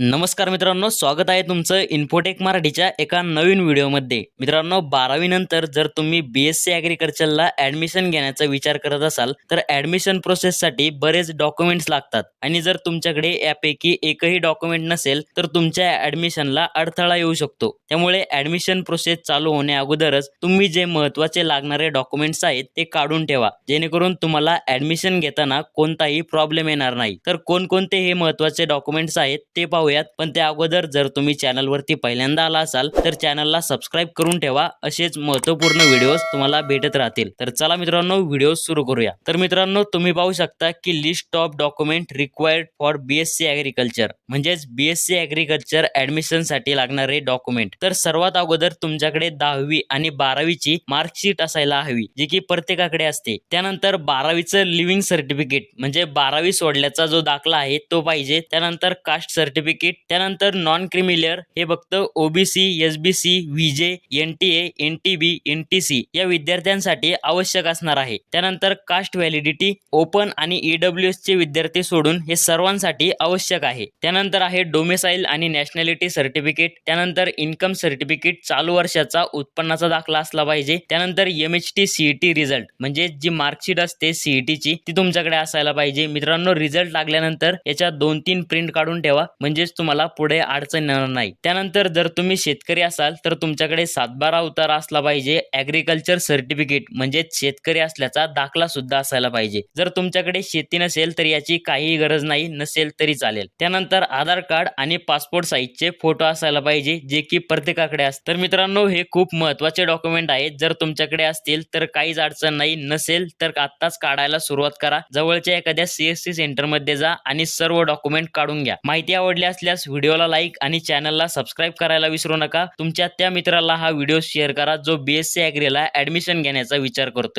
नमस्कार मित्रांनो स्वागत आहे तुमचं इन्फोटेक मराठीच्या एका नवीन व्हिडिओमध्ये. मित्रांनो बारावी नंतर जर तुम्ही बी एस सी ॲग्रिकल्चरला ॲडमिशन घेण्याचा विचार करत असाल तर ॲडमिशन प्रोसेससाठी बरेच डॉक्युमेंट्स लागतात. आणि जर तुमच्याकडे यापैकी एकही डॉक्युमेंट नसेल तर तुमच्या ॲडमिशनला अडथळा येऊ शकतो. त्यामुळे ॲडमिशन प्रोसेस चालू होण्या अगोदरच तुम्ही जे महत्त्वाचे लागणारे डॉक्युमेंट्स आहेत ते काढून ठेवा. जेणेकरून तुम्हाला ॲडमिशन घेताना कोणताही प्रॉब्लेम येणार नाही. तर कोणकोणते हे महत्त्वाचे डॉक्युमेंट्स आहेत ते पाहू पाहूयात. पण त्या अगोदर जर तुम्ही चॅनलवरती पहिल्यांदा आला असाल तर चॅनलला सबस्क्राईब करून ठेवा. असेच महत्त्वपूर्ण व्हिडिओज तुम्हाला भेटत राहतील. तर चला मित्रांनो व्हिडिओ सुरू करूया. तर मित्रांनो तुम्ही पाहू शकता की list of document required for B S C agriculture म्हणजेच बी एस सी ॲग्रिकल्चर ॲडमिशनसाठी लागणारे डॉक्युमेंट तर सर्वात अगोदर तुमच्याकडे दहावी आणि बारावीची मार्कशीट असायला हवी जी की प्रत्येकाकडे असते. त्यानंतर बारावीचं लिव्हिंग सर्टिफिकेट म्हणजे बारावी सोडल्याचा जो दाखला आहे तो पाहिजे. त्यानंतर कास्ट सर्टिफिकेट त्यानंतर नॉन क्रिमिलियर हे फक्त OBC S B C VJ N T A N T B N T C या विद्यार्थ्यांसाठी आवश्यक असणार आहे. त्यानंतर कास्ट व्हॅलिडिटी ओपन आणि ईडब्ल्यू एस चे विद्यार्थी सोडून हे सर्वांसाठी आवश्यक आहे. त्यानंतर आहे डोमेसाईल आणि नॅशनॅलिटी सर्टिफिकेट त्यानंतर इन्कम सर्टिफिकेट चालू वर्षाचा उत्पन्नाचा दाखला असला पाहिजे. त्यानंतर M H T CET result म्हणजे जी मार्कशीट असते सीईटीची ती तुमच्याकडे असायला पाहिजे. मित्रांनो रिझल्ट लागल्यानंतर याच्या दोन तीन प्रिंट काढून ठेवा. म्हणजे म्हणजेच तुम्हाला पुढे अडचण येणार नाही. त्यानंतर जर तुम्ही शेतकरी असाल तर तुमच्याकडे सातबारा उतारा असला पाहिजे. ॲग्रिकल्चर सर्टिफिकेट म्हणजे शेतकरी असल्याचा दाखला सुद्धा असायला पाहिजे. जर तुमच्याकडे शेती नसेल तर याची काहीही गरज नाही नसेल तरी चालेल. त्यानंतर आधार कार्ड आणि पासपोर्ट साईजचे फोटो असायला पाहिजे जे की प्रत्येकाकडे असतात तर मित्रांनो हे खूप महत्त्वाचे डॉक्युमेंट आहेत. जर तुमच्याकडे असतील तर काहीच अडचण नाही. नसेल तर आत्ताच काढायला सुरुवात करा. जवळच्या एखाद्या सीएससी सेंटरमध्ये जा आणि सर्व डॉक्युमेंट काढून घ्या. माहिती आवडल्यास असल्यास व्हिडिओला लाईक आणि चॅनलला सबस्क्राईब करायला विसरू नका. तुमच्या त्या मित्राला हा व्हिडिओ शेअर करा जो बीएससी ॲग्रीला ॲडमिशन घेण्याचा विचार करतोय.